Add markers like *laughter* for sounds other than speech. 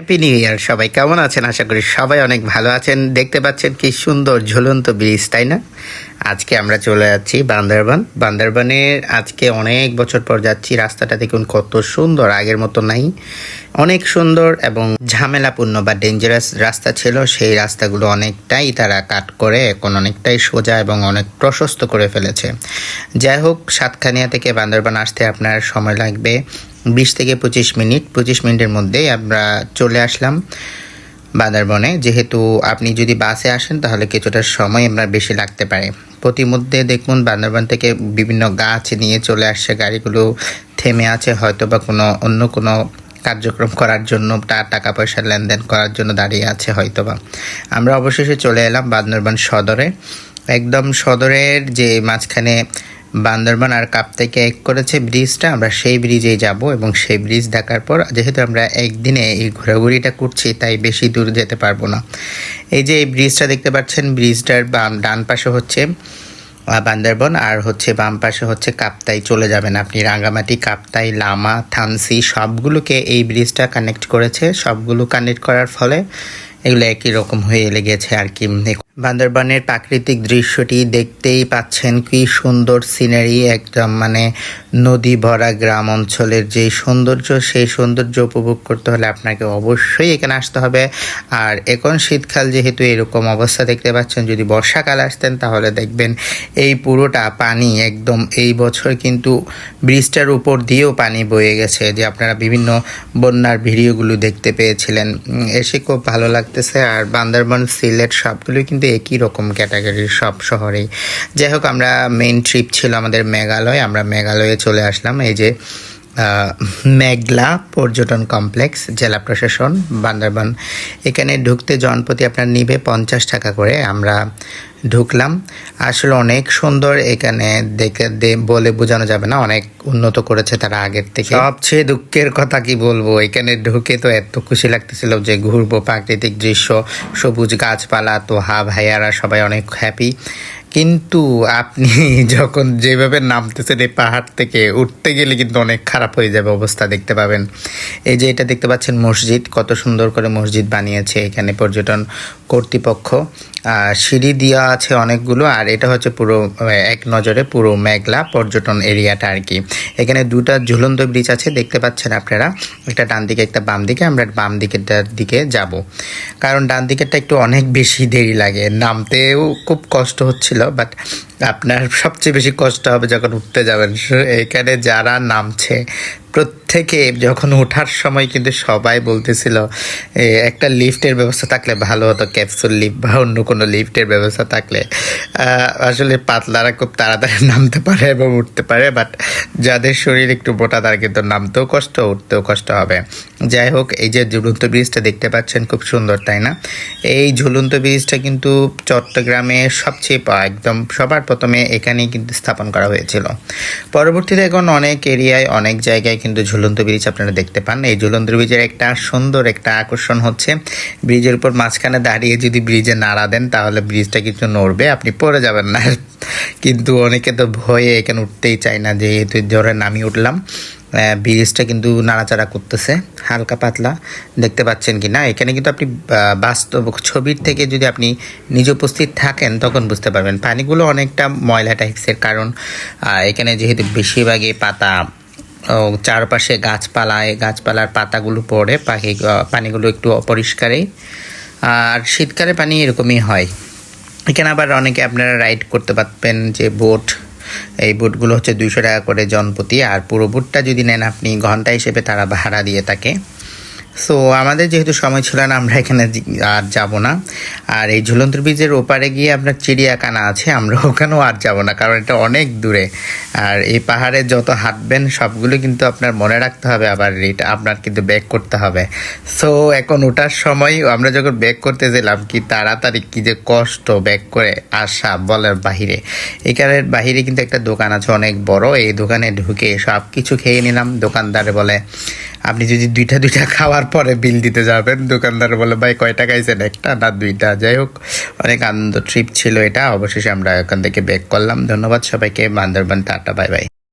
Happy new year সবাই, কেমন আছেন? আশা করি সবাই অনেক ভালো আছেন। দেখতে পাচ্ছেন কি সুন্দর ঝুলন্ত ব্রিজ, তাই না? আজকে আমরা চলে যাচ্ছি বান্দরবান। বান্দরবানের আজকে অনেক বছর পর যাচ্ছি, রাস্তাটা দেখুন কত সুন্দর, আগের মতো নাই। অনেক সুন্দর এবং ঝামেলাপূর্ণ বা ডেঞ্জারাস রাস্তা ছিল, সেই রাস্তাগুলো অনেকটাই তারা কাট করে, এখন অনেকটাই সোজা এবং অনেক প্রশস্ত করে ফেলেছে। যাই হোক, সাতখানিয়া থেকে বান্দরবান আসতে আপনার সময় লাগবে বিশ থেকে পঁচিশ মিনিট। পঁচিশ মিনিটের মধ্যেই আমরা চলে আসলাম বান্দরবনে। যেহেতু আপনি যদি বাসে আসেন, তাহলে কিছুটা সময় আপনার বেশি লাগতে পারে। প্রতিমধ্যে দেখুন বান্দরবান থেকে বিভিন্ন গাছ নিয়ে চলে আসছে, গাড়িগুলো থেমে আছে হয়তো বা কোনো, অন্য কোনো কার্যক্রম করার জন্য, তার টাকা পয়সা লেনদেন করার জন্য দাঁড়িয়ে আছে হয়তো বা আমরা অবশেষে চলে এলাম বান্দরবান সদরে। একদম সদরের যে মাঝখানে বান্দরবান আর কাপ্তাইকে এক করেছে ব্রিজটা। আমরা সেই ব্রিজেই যাব এবং সেই ব্রিজ দেখার পর, যেহেতু আমরা একদিনে এই ঘোরাঘুরিটা করছি, তাই বেশি দূর যেতে পারব না। এই যে এই ব্রিজটা দেখতে পাচ্ছেন, ব্রিজটার বাম, ডান পাশে হচ্ছে বান্দরবন, আর হচ্ছে বাম পাশে হচ্ছে কাপ্তাই, চলে যাবেন আপনি। রাঙ্গামাটি, কাপ্তাই, লামা, থানসি, সবগুলোকে এই ব্রিজটা কানেক্ট করেছে। সবগুলো কানেক্ট করার ফলে এগুলো একই রকম হয়ে লেগেছে আর কি। বান্দরবানের প্রাকৃতিক দৃশ্যটি দেখতেই পাচ্ছেন কি সুন্দর সিনারি একদম মানে নদী ভরা গ্রাম অঞ্চলের যে সৌন্দর্য, সেই সৌন্দর্য উপভোগ করতে হলে আপনাকে অবশ্যই এখানে আসতে হবে। আর এখন শীতকাল যেহেতু এরকম অবস্থা দেখতে পাচ্ছেন, যদি বর্ষাকাল আসতেন তাহলে দেখবেন এই পুরোটা পানি একদম এই বছর কিন্তু ব্রিজটার উপর দিয়েও পানি বয়ে গেছে। যে আপনারা বিভিন্ন বন্যার ভিডিওগুলো দেখতে পেয়েছিলেন। এসে খুব ভালো লাগতেছে। আর বান্দরবান সিলেট সবগুলোই কিন্তু একই রকম ক্যাটাগরির সব শহরেই। যাই হোক, আমরা মেন ট্রিপ ছিল আমাদের মেঘালয়, আমরা মেঘালয়ে চলে আসলাম। এই যে মেঘলা পর্যটন কমপ্লেক্স, জেলা প্রশাসন, বান্দরবান। এখানে ঢুকতে জনপ্রতি আপনার নিবে পঞ্চাশ টাকা করে আমরা ঢুকলাম। আসলে অনেক সুন্দর এখানে দেখে বলে বোঝানো যাবে না, অনেক উন্নত করেছে তারা আগের থেকে। সবচেয়ে দুঃখের কথা কি বলব, এখানে ঢুকে তো এত খুশি লাগতেছিল যে ঘুরবো, প্রাকৃতিক দৃশ্য, সবুজ গাছপালা তো হা ভাইয়ারা সবাই অনেক হ্যাপি কিন্তু আপনি *laughs* যখন যেভাবে নামতেছেন এই পাহাড় থেকে, উঠতে গেলে কিন্তু অনেক খারাপ হয়ে যাবে অবস্থা দেখতে পাবেন। এই যে এটা দেখতে পাচ্ছেন মসজিদ, কত সুন্দর করে মসজিদ বানিয়েছে এখানে পর্যটন কর্তৃপক্ষ। আর সিঁড়ি দেওয়া আছে অনেকগুলো, আর এটা হচ্ছে পুরো এক নজরে পুরো মেঘলা পর্যটন এরিয়াটা আর কি। এখানে দুটা ঝুলন্ত ব্রিজ আছে, দেখতে পাচ্ছেন আপনারা। একটা ডান দিকে, একটা বাম দিকে, আমরা বাম দিকেরটার দিকে যাব। কারণ ডান দিকেরটা একটু অনেক বেশি দেরি লাগে, নামতেও খুব কষ্ট হচ্ছিল। বাট আপনার সবচেয়ে বেশি কষ্ট হবে যখন উঠতে যাবেন। এখানে যারা নামছে, প্রত্যেকে যখন ওঠার সময় কিন্তু সবাই বলতেছিল একটা লিফটের ব্যবস্থা থাকলে ভালো হতো, ক্যাপসুল লিফট বা অন্য কোনো লিফটের ব্যবস্থা থাকলে। আসলে পাতলারা খুব তাড়াতাড়ি *laughs* নামতে পারে এবং উঠতে পারে বাট যাদের শরীর একটু মোটা, তারা কিন্তু নামতেও কষ্ট, উঠতেও কষ্ট হবে। যাই হোক, এই যে ঝুলন্ত ব্রিজটা দেখতে পাচ্ছেন, খুব সুন্দর, তাই না? এই ঝুলন্ত ব্রিজটা কিন্তু চট্টগ্রামে সবচেয়ে একদম সবার প্রথমে এখানেই কিন্তু স্থাপন করা হয়েছিল। পরবর্তীতে এখন অনেক এরিয়ায়, অনেক জায়গায় কিন্তু ঝুলন্ত ব্রিজ আপনারা দেখতে পান। এই ঝুলন্ত ব্রিজের একটা সুন্দর একটা আকর্ষণ হচ্ছে। ব্রিজের উপর মাঝখানে দাঁড়িয়ে যদি ব্রিজে নাড়া দেন, তাহলে ব্রিজটা কিছু নড়বে, আপনি পড়ে যাবেন না। কিন্তু অনেকে তো ভয়ে এখানে উঠতেই চায় না, যেহেতু ধরে নামিয়ে উঠলাম। ব্রিজটা কিন্তু নাড়াচাড়া করতেছে, হালকা পাতলা। দেখতে পাচ্ছেন কি না এখানে কিন্তু আপনি বাস্তব ছবির থেকে যদি আপনি নিজে উপস্থিত থাকেন, তখন বুঝতে পারবেন। পানিগুলো অনেকটা ময়লা টাইপসের কারণ। এখানে যেহেতু বেশিরভাগই পাতা, ও, চারপাশে গাছপালা এই গাছপালার পাতাগুলো পড়ে, পাখি পানিগুলো একটু অপরিষ্কারই আর শীতকালে পানি এরকমই হয়। এখানে আবার অনেকে আপনারা রাইড করতে পারবেন যে বোট এই বুটগুলো হচ্ছে দুইশো টাকা করে জনপ্রতি, আর পুরো বুটটা যদি নেন আপনি ঘণ্টা হিসেবে তারা ভাড়া দিয়ে থাকে। সো আমাদের যেহেতু সময় ছিল না, আমরা এখানে আর যাব না। আর এই ঝুলন্ত ব্রিজের ওপারে গিয়ে আপনার চিড়িয়াখানা আছে, আমরা ওখানেও আর যাব না, কারণ এটা অনেক দূরে। আর এই পাহাড়ে যত হাঁটবেন, সবগুলো কিন্তু আপনার মনে রাখতে হবে, আবার এটা আপনার কিন্তু ব্যাক করতে হবে। সো এখন ওঠার সময় আমরা যখন ব্যাক করতে গেলাম, কি তাড়াতাড়ি কি যে কষ্ট ব্যাক করে আসা বলার বাহিরে। এখানের বাহিরে কিন্তু একটা দোকান আছে, অনেক বড়, এই দোকানে ঢুকে সব কিছু খেয়ে নিলাম। দোকানদারে বলে আপনি যদি দুইটা দুইটা খাওয়ার পরে বিল দিতে যাবেন, দোকানদার বলে ভাই, কয় টাকা খাইছেন একটা না দুইটা। যাই হোক, অনেক আনন্দ ট্রিপ ছিল এটা। অবশেষে আমরা এখান থেকে ব্যাক করলাম। ধন্যবাদ সবাইকে। Bandarban, tata, bye bye.